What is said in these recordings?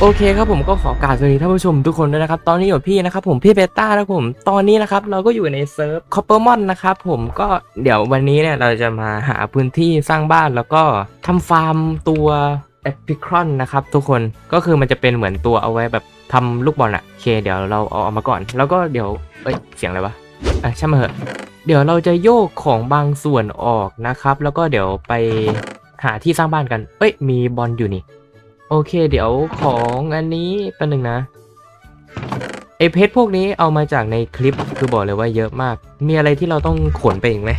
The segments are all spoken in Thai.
โอเคครับผมก็ขอกราบสวัสดีท่านผู้ชมทุกคนด้วยนะครับ ตอนนี้อยู่พี่นะครับผมพี่เบต้านะครับผมตอนนี้นะครับเราก็อยู่ในเซิร์ฟคอปเปอร์มอนนะครับผมก็เดี๋ยววันนี้เนี่ยเราจะมาหาพื้นที่สร้างบ้านแล้วก็ทำฟาร์มตัวแอพิครอนนะครับทุกคนก็คือมันจะเป็นเหมือนตัวเอาไว้แบบทำลูกบอลอะโอเค เดี๋ยวเราเอาเอามาก่อน แล้วก็เดี๋ยวเอ้ยเสียงอะไรวะอะช่างมาเหอะเดี๋ยวเราจะโยกของบางส่วนออกนะครับ แล้วก็เดี๋ยวไปหาที่สร้างบ้านกันเอ้ยมีบอลอยู่นี่ โอเค เดี๋ยวของอันนี้แป๊บนึงนะไอเพชรพวกนี้เอามาจากในคลิปคือบอกเลยว่าเยอะมาก มีอะไรที่เราต้องขนไปอีกไหม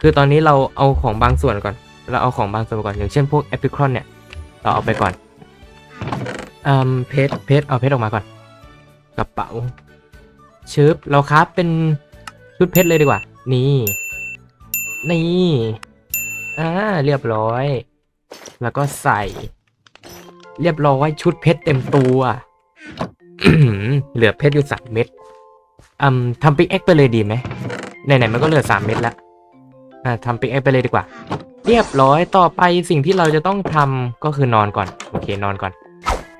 คือตอนนี้เราเอาของบางส่วนก่อน เราเอาของบางส่วนก่อนอย่างเช่นพวกแอปริคอนเนี่ยเราเอาไปก่อนอืมเพชรเพชรเอาเพชรออกมาก่อนกระเป๋าชึบเราครับเป็นชุดเพชรเลยดีกว่า นี่ นี่อ่าเรียบร้อย แล้วก็ใส่ เรียบร้อยชุดเพชรเต็มตัวเหลือเพชรอยู่สามเม็ดอืมทำปิกเอ็กไปเลยดีไหมไหนๆมันก็เหลือสามเม็ดละอ่าทำปิกเอ็กไปเลยดีกว่า เรียบร้อยต่อไปสิ่งที่เราจะต้องทำก็คือนอนก่อน โอเคนอนก่อน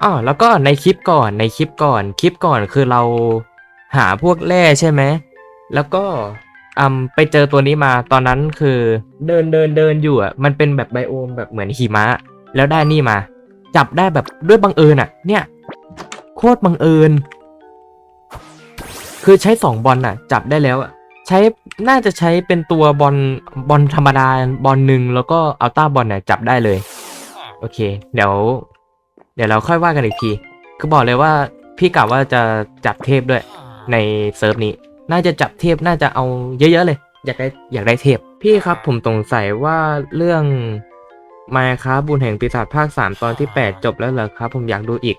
อ๋อแล้วก็ในคลิปก่อนในคลิปก่อนคลิปก่อนคือเราหาพวกแร่ใช่ไหมแล้วก็อืมไปเจอตัวนี้มาตอนนั้นคือ เดินเดินเดินอยู่อะมันเป็นแบบไบโอมแบบเหมือนหิมะ แล้วได้นี่มา จับได้แบบด้วยบังเอิญอะ เนี่ย โคตรบังเอิญ คือใช้สองบอลน่ะ จับได้แล้วอะใช้น่าจะใช้เป็นตัวบอลบอลธรรมดาบอลหนึ่งแล้วก็อัลต้าบอลเนี่ยจับได้เลย โอเค เดี๋ยว เดี๋ยวเราค่อยว่ากันอีกที คือบอกเลยว่าพี่กะว่าจะจับเทพด้วยในเซิร์ฟนี้ น่าจะจับเทพน่าจะเอาเยอะๆเลย อยากได้อยากได้เทพ พี่ครับผมสงสัยว่าเรื่อง มาครับบุญแห่งปีศาจภาค 3 ตอนที่ 8 จบแล้วเหรอครับ ผมอยากดูอีก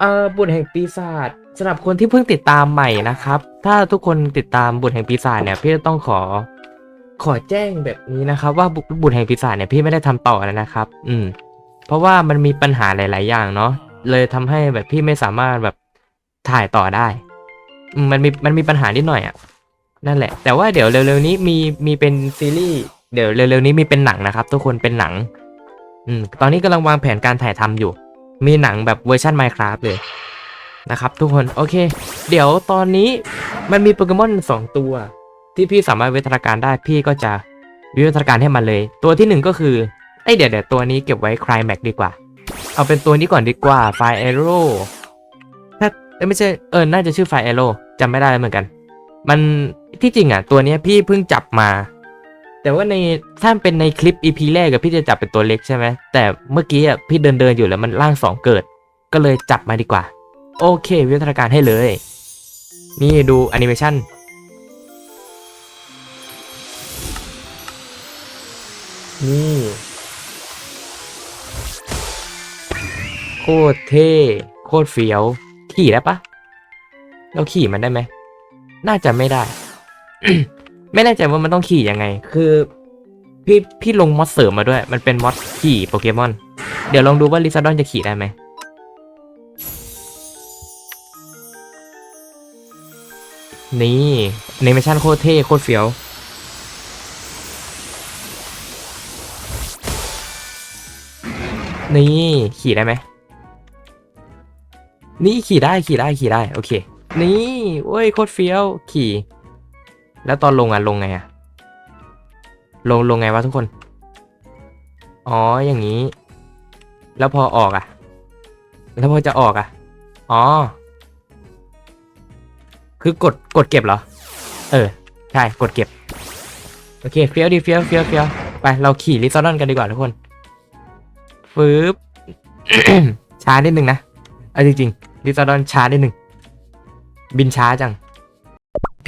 เอ่อบุญแห่งปีศาจสำหรับคนที่เพิ่งติดตามใหม่นะครับ ถ้าทุกคนติดตามบุญแห่งปีศาจเนี่ย พี่จะต้องขอ ขอแจ้งแบบนี้นะครับ ว่าบุญแห่งปีศาจเนี่ยพี่ไม่ได้ทำต่อแล้วนะครับ อืม เพราะว่ามันมีปัญหาหลาย ๆ อย่างเนาะเลยทำให้แบบพี่ไม่สามารถแบบถ่ายต่อได้มมันมีมันมีปัญหานิดหน่อยอะนั่นแหละ แต่ว่าเดี๋ยวเร็วๆนี้มีมีเป็นซีรีส์เดี๋ยวเร็วๆนี้มีเป็นหนังนะครับ ทุกคนเป็นหนัง อืมตอนนี้กำลังวางแผนการถ่ายทำอยู่ มีหนังแบบเวอร์ชัน Minecraft เลยนะครับทุกคนโอเค เดี๋ยวตอนนี้มันมีโปเกมอนสองตัว ที่พี่สามารถวิวัฒนาการได้พี่ก็จะวิวัฒนาการให้มันเลย ตัวที่หนึ่งก็คือไอยเดี๋ยวเดี๋ยวตัวนี้เก็บไว้คลายแม็กดีกว่า เอาเป็นตัวนี้ก่อนดีกว่าไฟเอโร่ถ้าไม่ใช่เออน่าจะชื่อไฟเอโร่จำไม่ได้เหมือนกัน มันที่จริงอะ ตัวนี้พี่เพิ่งจับมา แต่ว่าในถ้าเป็นในคลิป EP แรกกับพี่จะจับเป็นตัวเล็กใช่ไหมแต่เมื่อกี้อะพี่เดินเดินอยู่แล้วมันร่างสองเกิด ก็เลยจับมาดีกว่า โอเค วิวัฒนาการให้เลย นี่ดูแอนิเมชันนี่ โคตรเท่ โคตรเฟี้ยว ขี่ได้ปะเราขี่มันได้ไหม น่าจะไม่ได้ ไม่แน่ใจว่ามันต้องขี่ยังไง คือพี่พี่ลงมอดเสริมมาด้วย มันเป็นมอดขี่โปเกมอน เดี๋ยวลองดูว่าลิซาดอนจะขี่ได้ไหมนี่แอนิเมชันโคตรเท่โคตรเฟี้ยว นี่ขี่ได้ไหม นี่ขี่ได้ขี่ได้ขี่ได้ โอเค นี่โอ้ยโคตรเฟี้ยวขี่ แล้วตอนลงอะลงไงอะ ลงลงไงวะทุกคน อ๋ออย่างนี้ แล้วพอออกอะ แล้วพอจะออกอะ อ๋อ คือกดกดเก็บเหรอ เออ ใช่กดเก็บ โอเคเฟี้ยวดีเฟี้ยวเฟี้ยวเฟี้ยวไปเราขี่ลิซอนกันดีกว่าทุกคนฟืบช้านิดนึงนะ เอาจริงๆลิซาดอนช้านิดหนึ่งบินช้าจัง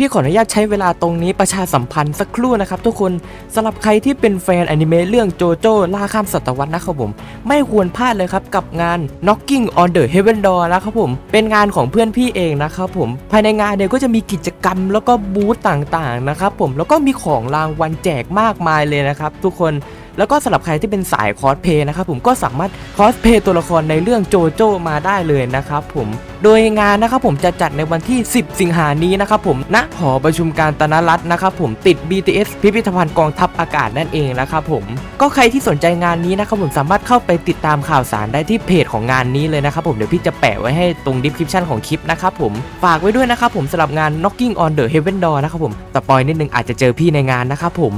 พี่ขออนุญาตใช้เวลาตรงนี้ประชาสัมพันธ์สักครู่นะครับทุกคนสำหรับใครที่เป็นแฟนอนิเมะเรื่องโจโจ้ล่าข้ามศตวรรษนะครับผม ไม่ควรพลาดเลยครับกับงาน Knocking on the Heaven Door นะครับผม เป็นงานของเพื่อนพี่เองนะครับผม ภายในงานเนี่ยก็จะมีกิจกรรมแล้วก็บูธต่างๆนะครับผมแล้วก็มีของรางวัลแจกมากมายเลยนะครับทุกคน แล้วก็สำหรับใครที่เป็นสายคอสเพย์นะครับผมก็สามารถคอสเพย์ตัวละครในเรื่องโจโจมาได้เลยนะครับผมโดยงานนะครับผมจะจัดในวันที่ 10 สิงหานี้นะครับผมณหอประชุมการตนรัฐนะครับผมติด BTS พิพิธภัณฑ์กองทัพอากาศนั่นเองนะครับผมก็ใครที่สนใจงานนี้นะครับผมสามารถเข้าไปติดตามข่าวสารได้ที่เพจของงานนี้เลยนะครับผมเดี๋ยวพี่จะแปะไว้ให้ตรง description ของคลิปนะครับผมฝากไว้ด้วยนะครับผมสำหรับงาน Knocking on the Heaven Door นะครับผมสปอยนิดนึงอาจจะเจอพี่ในงานนะครับผม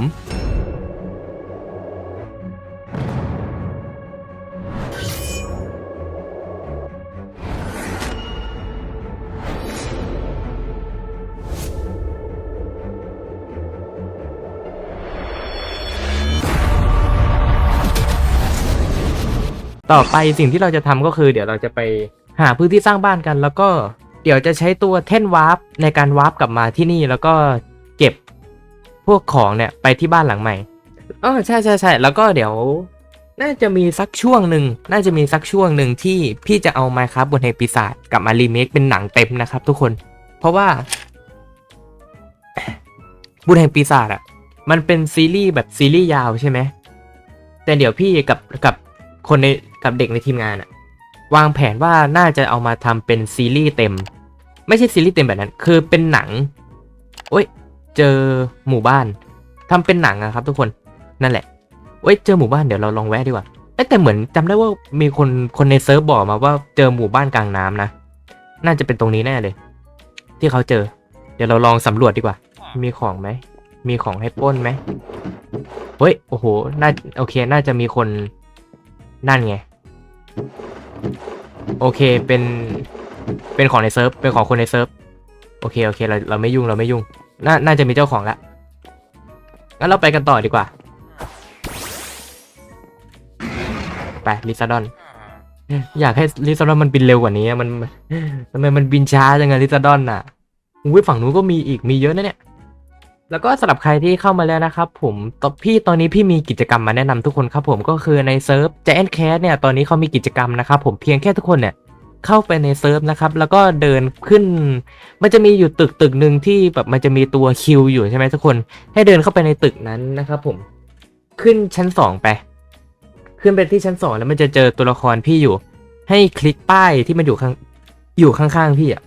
ต่อไปสิ่งที่เราจะทำก็คือ เดี๋ยวเราจะไปหาพื้นที่สร้างบ้านกัน แล้วก็เดี๋ยวจะใช้ตัวเท่นวาร์ปในการวาร์ปกลับมาที่นี่แล้วก็เก็บพวกของเนี่ยไปที่บ้านหลังใหม่อ๋อใช่ใช่ใช่แล้วก็เดี๋ยวน่าจะมีสักช่วงหนึ่ง น่าจะมีสักช่วงหนึ่งที่พี่จะเอาไมค์ครับบนแห่งปีศาจกลับมารีเมคเป็นหนังเต็มนะครับทุกคน เพราะว่า บุญแห่งปีศาจอะมันเป็นซีรีส์แบบซีรีส์ยาวใช่ไหม แต่เดี๋ยวพี่กับกับ คนในกับเด็กในทีมงานอะวางแผนว่าน่าจะเอามาทำเป็นซีรีส์เต็ม ไม่ใช่ซีรีส์เต็มแบบนั้น คือเป็นหนังโอ้ยเจอหมู่บ้านทำเป็นหนังอะครับ ทุกคนนั่นแหละโอ้ยเจอหมู่บ้านเดี๋ยวเราลองแวะดีกว่าเอ้แต่เหมือนจำได้ว่ามีคนคนในเซิร์ฟบอกมาว่าเจอหมู่บ้านกลางน้ำนะน่าจะเป็นตรงนี้แน่เลย ที่เขาเจอ เดี๋ยวเราลองสำรวจดีกว่า มีของไหมมีของให้ป้นไหมเฮ้ยโอ้โหน่าโอเค น่าจะมีคน นั่นไง โอเคเป็น เป็นของในเซิร์ฟ เป็นของคนในเซิร์ฟ โอเค โอเค เรา เราไม่ยุ่ง เราไม่ยุ่ง น่า น่าจะมีเจ้าของละ งั้นเราไปกันต่อดีกว่า ไปลิซาดอน อยากให้ลิซาดอนมันบินเร็วกว่านี้ มันทำไมมันบินช้าจังอะลิซาดอนน่ะอุ้ยฝั่งนู้นก็มีอีก มีเยอะนะเนี่ย แล้วก็สำหรับใครที่เข้ามาแล้วนะครับผมตอนพี่ตอนนี้พี่มีกิจกรรมมาแนะนำทุกคนครับผมก็คือในเซิร์ฟ Giant Cat เนี่ยตอนนี้เขามีกิจกรรมนะครับผมเพียงแค่ทุกคนเนี่ยเข้าไปในเซิร์ฟนะครับแล้วก็เดินขึ้น มันจะมีอยู่ตึกตึกหนึ่งที่แบบมันจะมีตัวคิวอยู่ใช่ไหมทุกคน ให้เดินเข้าไปในตึกนั้นนะครับผมขึ้นชั้นสองไป ขึ้นไปที่ชั้นสองแล้วมันจะเจอตัวละครพี่อยู่ ให้คลิกป้ายที่มันอยู่ข้างอยู่ข้างๆพี่อะ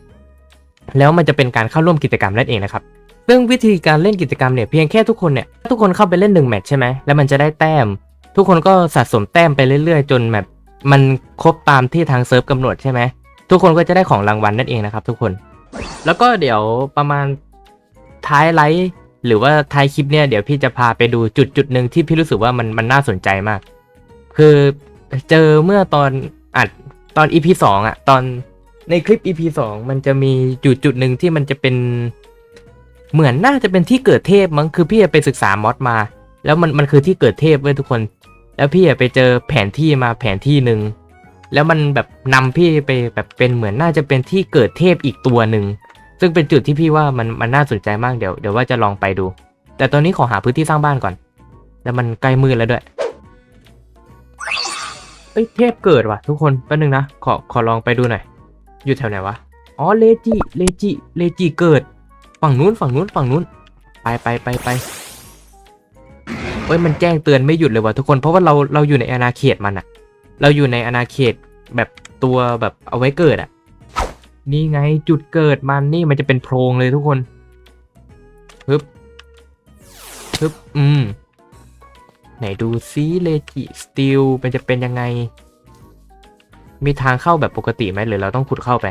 แล้วมันจะเป็นการเข้าร่วมกิจกรรมนั่นเองนะครับ ซึ่งวิธีการเล่นกิจกรรมเนี่ยเพียงแค่ทุกคนเนี่ยทุกคนเข้าไปเล่นหนึ่งแมตช์ใช่ไหมแล้วมันจะได้แต้ม ทุกคนก็สะสมแต้มไปเรื่อยๆ จนแบบมันครบตามที่ทางเซิร์ฟกำหนดใช่ไหมทุกคนก็จะได้ของรางวัลนั่นเองนะครับ ทุกคน แล้วก็เดี๋ยวประมาณท้ายไลฟ์หรือว่าท้ายคลิปเนี่ยเดี๋ยวพี่จะพาไปดูจุดจุดหนึ่งที่พี่รู้สึกว่ามันมันน่าสนใจมาก คือเจอเมื่อตอนอัดตอน EP สองอะตอนในคลิป EP สองมันจะมีจุดจุดหนึ่งที่มันจะเป็น เหมือนน่าจะเป็นที่เกิดเทพมั้งคือพี่ไปศึกษามอดมา แล้วมันมันคือที่เกิดเทพเว้ยทุกคน แล้วพี่ไปเจอแผนที่มาแผนที่หนึ่งแล้วมันแบบนำพี่ไปแบบเป็นเหมือนน่าจะเป็นที่เกิดเทพอีกตัวหนึ่งซึ่งเป็นจุดที่พี่ว่ามันมันน่าสนใจมากเดี๋ยวเดี๋ยวว่าจะลองไปดู แต่ตอนนี้ขอหาพื้นที่สร้างบ้านก่อน แล้วมันใกล้มืดแล้วด้วยเอ้ยเทพเกิดว่ะทุกคนแป๊บนึงนะขอขอลองไปดูหน่อย อยู่แถวไหนวะอ๋อเลจิเลจิเลจิเกิด ฝั่งนู้นฝั่งนู้นฝั่งนู้น ไปไปไปไปเอ้ยมันแจ้งเตือนไม่หยุดเลยว่ะทุกคนเพราะว่าเราเราอยู่ในอาณาเขตมันอะเราอยู่ในอาณาเขตแบบตัวแบบเอาไว้เกิดอะนี่ไงจุดเกิดมันนี่มันจะเป็นโพรงเลยทุกคนฮึบฮึบอืมไหนดูซิเลจิสติลมันจะเป็นยังไง มีทางเข้าแบบปกติไหมหรือเราต้องขุดเข้าไป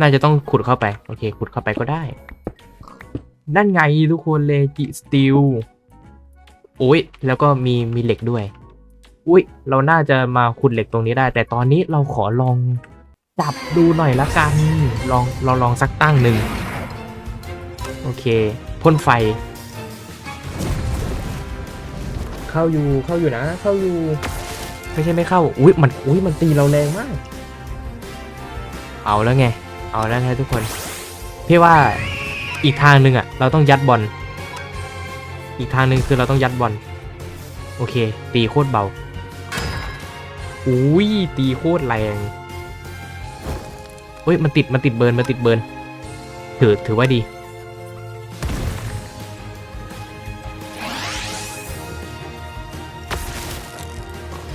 น่าจะต้องขุดเข้าไป โอเค ขุดเข้าไปก็ได้ นั่นไงทุกคนเลจิสติลโอ้ย แล้วก็มีมีเหล็กด้วย อุ้ย เราน่าจะมาขุดเหล็กตรงนี้ได้ แต่ตอนนี้เราขอลองจับดูหน่อยละกัน ลองเราลองสักตั้งหนึ่ง โอเค พ่นไฟ เข้าอยู่ เข้าอยู่นะ เข้าอยู่ ไม่ใช่ไม่เข้า อุ้ยมัน อุ้ยมันตีเราแรงมาก เอาแล้วไง เอาแล้วนะทุกคน พี่ว่าอีกทางหนึ่งอะเราต้องยัดบอล อีกทางหนึ่งคือเราต้องยัดบอล โอเค ตีโคตรเบา อุ้ยตีโคตรแรงเฮ้ยมันติดมันติดเบิร์นมันติดเบิร์นถือถือว่าดี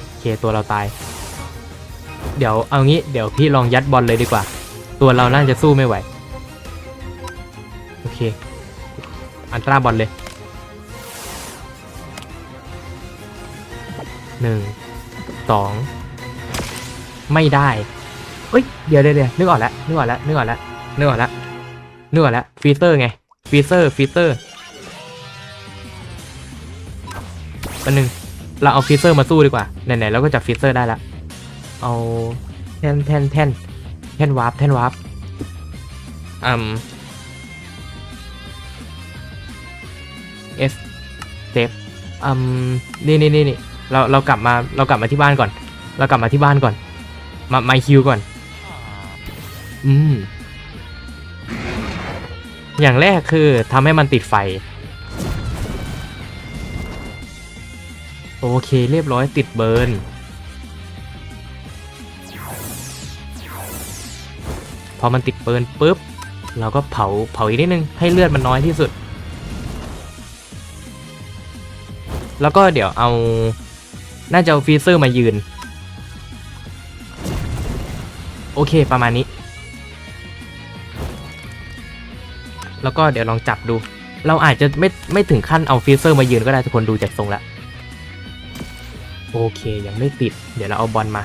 โอเคตัวเราตาย เดี๋ยวเอางี้ เดี๋ยวพี่ลองยัดบอลเลยดีกว่า ตัวเราน่าจะสู้ไม่ไหว โอเค อันตราบอลเลยหนึ่งสองไม่ได้เอ้ยเดี๋ยวเดี๋ยวเดียวนึกออกแล้วนึกออกแล้วนึกออกแล้วนึกออกแล้วนึกออกแล้วฟีเซอร์ไงฟีเซอร์ฟีเซอร์อันหนึ่งเราเอาฟีเซอร์มาสู้ดีกว่าไหนๆเราก็จับฟีเซอร์ได้ละเอาแท่นแท่นแท่น แท่นวาร์ปแท่นวาร์ปอืม S เซฟอืมนี่นี่นี่นี่เราเรากลับมาเรากลับมาที่บ้านก่อน เรากลับมาที่บ้านก่อน มาไมคิวก่อน อืม อย่างแรกคือทำให้มันติดไฟ โอเคเรียบร้อยติดเบิร์น อมันติดเบิร์นปุ๊บ เราก็เผาเผาอีกนิดนึงให้เลือดมันน้อยที่สุด แล้วก็เดี๋ยวเอา น่าจะเอาฟีเซอร์มายืน โอเคประมาณนี้ แล้วก็เดี๋ยวลองจับดู เราอาจจะไม่ไม่ถึงขั้นเอาฟีเซอร์มายืนก็ได้ทุกคนดูจากทรงแล้วโอเคยังไม่ติด เดี๋ยวเราเอาบอลมา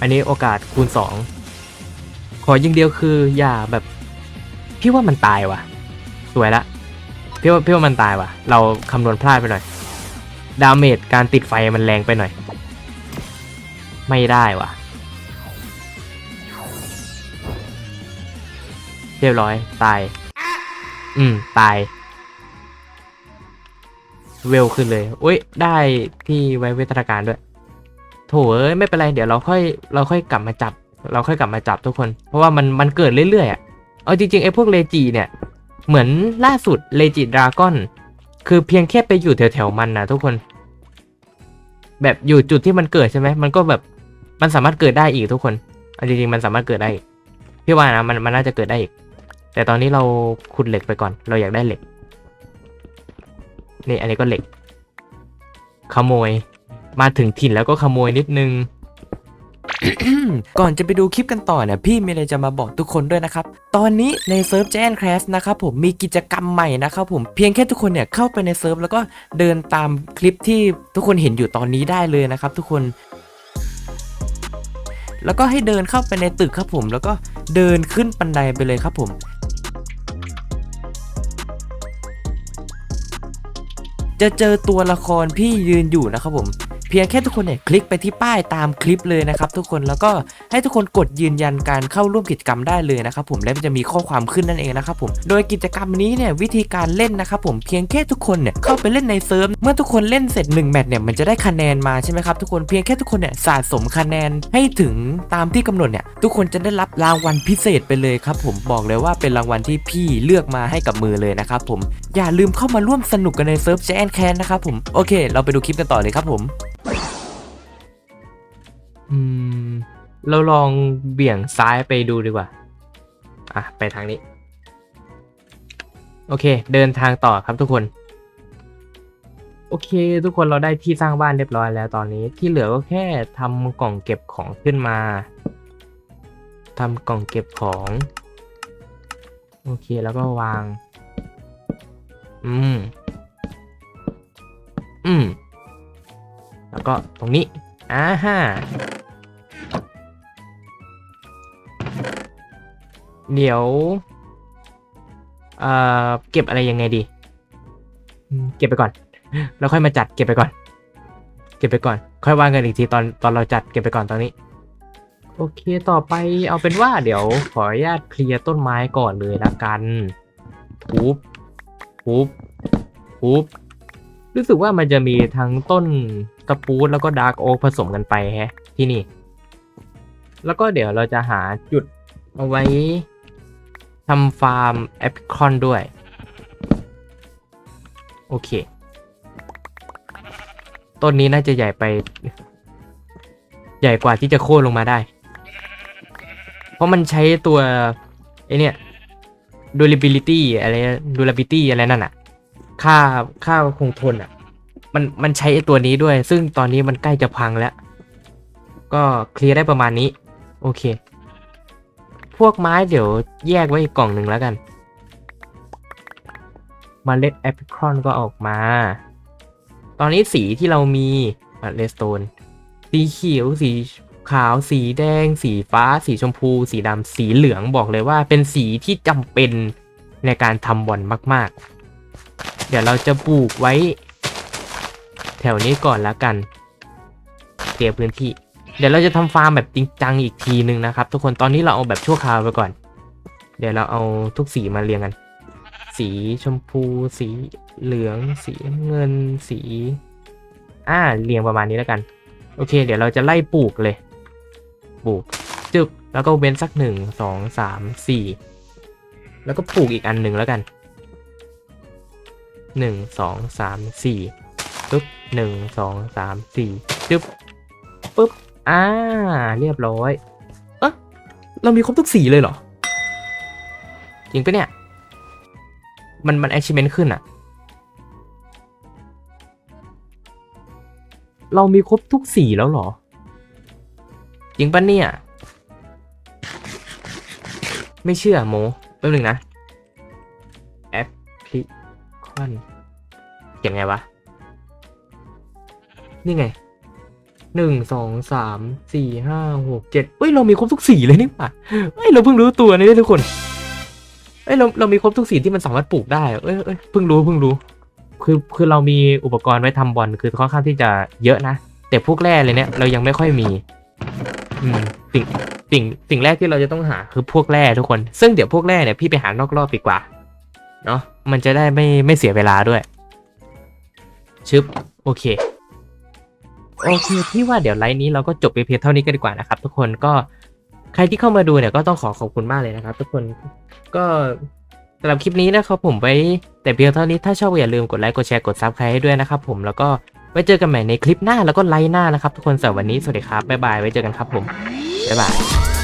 อันนี้โอกาสคูณ 2 ออย่างเดียวคืออย่าแบบ พี่ว่ามันตายว่ะ สวยละพี่ว่าพี่ว่ามันตายว่ะ เราคำนวณพลาดไปหน่อย ดาเมจการติดไฟมันแรงไปหน่อย ไม่ได้ว่ะ เรียบร้อย ตาย อืม ตาย เวลขึ้นเลยอุ้ย ได้ที่ไว้เวทนาการด้วย โถเอ้ย ไม่เป็นไร เดี๋ยวเราค่อย เราค่อยกลับมาจับ เราค่อยกลับมาจับทุกคน เพราะว่ามันมันเกิดเรื่อยๆอะเอาจริงๆไอ้พวกเลจีเนี่ย เหมือนล่าสุดเลจิดราก้อน คือเพียงแค่ไปอยู่แถวๆมันนะทุกคน แบบอยู่จุดที่มันเกิดใช่ไหมมันก็แบบมันสามารถเกิดได้อีกทุกคนเอาจริงๆมันสามารถเกิดได้อีกพี่ว่านะมันมันน่าจะเกิดได้อีก แต่ตอนนี้เราขุดเหล็กไปก่อน เราอยากได้เหล็ก นี่อันนี้ก็เหล็ก ขโมย มาถึงถิ่นแล้วก็ขโมยนิดนึง ก่อนจะไปดูคลิปกันต่อเนี่ยพี่มีอะไรจะมาบอกทุกคนด้วยนะครับ ตอนนี้ในเซิร์ฟแจนแคสนะครับผมมีกิจกรรมใหม่นะครับผมเพียงแค่ทุกคนเนี่ยเข้าไปในเซิร์ฟแล้วก็เดินตามคลิปที่ทุกคนเห็นอยู่ตอนนี้ได้เลยนะครับ ทุกคน แล้วก็ให้เดินเข้าไปในตึกครับผม แล้วก็เดินขึ้นบันไดไปเลยครับผมจะเจอตัวละครพี่ยืนอยู่นะครับผม เพียงแค่ทุกคนเนี่ยคลิกไปที่ป้ายตามคลิปเลยนะครับทุกคนแล้วก็ให้ทุกคนกดยืนยันการเข้าร่วมกิจกรรมได้เลยนะครับผมและมันจะมีข้อความขึ้นนั่นเองนะครับผมโดยกิจกรรมนี้เนี่ยวิธีการเล่นนะครับผมเพียงแค่ทุกคนเนี่ยเข้าไปเล่นในเซิร์ฟเมื่อทุกคนเล่นเสร็จ1แมตช์เนี่ยมันจะได้คะแนนมาใช่ไหมครับทุกคนเพียงแค่ทุกคนเนี่ยสะสมคะแนนให้ถึงตามที่กำหนดเนี่ยทุกคนจะได้รับรางวัลพิเศษไปเลยครับผมบอกเลยว่าเป็นรางวัลที่พี่เลือกมาให้กับมือเลยนะครับผมอย่าลืมเข้ามาร่วมสนุกกันในเซิร์ฟแจนแคนนะครับผมโอเค เราไปดูคลิปกันต่อเลยครับผม อืม เราลองเบี่ยงซ้ายไปดูดีกว่า อะ ไปทางนี้ โอเค เดินทางต่อครับทุกคน โอเค ทุกคนเราได้ที่สร้างบ้านเรียบร้อยแล้วตอนนี้ ที่เหลือก็แค่ทำกล่องเก็บของขึ้นมาทำกล่องเก็บของ โอเคแล้วก็วาง อืม อืม แล้วก็ตรงนี้อ่าฮะเดี๋ยวเอ่อเก็บอะไรยังไงดี เก็บไปก่อน แล้วค่อยมาจัดเก็บไปก่อน เก็บไปก่อน ค่อยวางกันอีกทีตอนตอนเราจัดเก็บไปก่อนตอนนี้ โอเคต่อไปเอาเป็นว่าเดี๋ยวขออนุญาตเคลียร์ต้นไม้ก่อนเลยละกันทุบทุบทุบรู้สึกว่ามันจะมีทั้งต้น สปูตแล้วก็ดาร์กโอ๊กผสมกันไปแฮะที่นี่ แล้วก็เดี๋ยวเราจะหาจุดเอาไว้ทำฟาร์มแอปคอนด้วย โอเค ต้นนี้น่าจะใหญ่ไป ใหญ่กว่าที่จะโค่นลงมาได้ เพราะมันใช้ตัวไอเนี่ย durability อะไร durability อะไรนั่นอะค่าค่าคงทนอะ มันมันใช้ตัวนี้ด้วย ซึ่งตอนนี้มันใกล้จะพังแล้ว ก็เคลียร์ได้ประมาณนี้ โอเค พวกไม้เดี๋ยวแยกไว้อีกกล่องหนึ่งแล้วกันมเมล็ดแอปเปิลครอนก็ออกมา ตอนนี้สีที่เรามีเลสโตน สีเขียว สีขาว สีแดง สีฟ้า สีชมพู สีดำ สีเหลืองบอกเลยว่าเป็นสีที่จำเป็นในการทำบอลมาก ๆ เดี๋ยวเราจะปลูกไว้ แถวนี้ก่อนแล้วกันเคลียร์พื้นที่ เดี๋ยวเราจะทำฟาร์มแบบจริงจังอีกทีนึงนะครับ ทุกคนตอนนี้เราเอาแบบชั่วคราวไปก่อน เดี๋ยวเราเอาทุกสีมาเรียงกัน สีชมพู สีเหลือง สีเงินสีอ่าเรียงประมาณนี้แล้วกัน โอเค เดี๋ยวเราจะไล่ปลูกเลย ปลูกจึบแล้วก็เว้นสักหนึ่งสองสามสี่แล้วก็ปลูกอีกอันหนึ่งแล้วกันหนึ่งสองสามสี่ปึ๊บ หนึ่งสองสามสี่จึ๊บปึ๊บอ่า เรียบร้อยเอ๊ะเรามีครบทุกสีเลยเหรอ จริงปะเนี่ย มันมัน achievement ขึ้นอะเรามีครบทุกสีแล้วเหรอ จริงปะเนี่ย ไม่เชื่อโมแป๊บนึงนะแอปพลิคอนเขียนไงวะ นี่ไงหนึ่งสองสามสี่ห้าหกเจ็ดเอ้ย เรามีครบทุกสีเลยนี่หว่าเอ้ย เราเพิ่งรู้ตัวนี่ทุกคนเอ้ยเราเรามีครบทุกสีที่มันสามารถปลูกได้เอ้ยเอ้ยเพิ่งรู้เพิ่งรู้ คือคือเรามีอุปกรณ์ไว้ทำบอลคือค่อนข้างที่จะเยอะนะ แต่พวกแร่เลยเนี่ยเรายังไม่ค่อยมีอืมสิ่งสิ่งสิ่งแรกที่เราจะต้องหาคือพวกแร่ทุกคน ซึ่งเดี๋ยวพวกแร่เนี่ยพี่ไปหานอกรอบดีกว่าเนาะมันจะได้ไม่ไม่เสียเวลาด้วย ชึบโอเค โอเคพี่ว่าเดี๋ยวไลน์นี้เราก็จบไปเพียงเท่านี้กันดีกว่านะครับ ทุกคนก็ใครที่เข้ามาดูเนี่ยก็ต้องขอขอบคุณมากเลยนะครับ ทุกคนก็สำหรับคลิปนี้นะครับผมไว้แต่เพียงเท่านี้ถ้าชอบอย่าลืมกดไลค์กดแชร์กดซับสไครต์ให้ด้วยนะครับผมแล้วก็ไว้เจอกันใหม่ในคลิปหน้าแล้วก็ไลน์หน้านะครับ ทุกคนสำหรับวันนี้สวัสดีครับบ๊ายบายไว้เจอกันครับผมบ๊ายบาย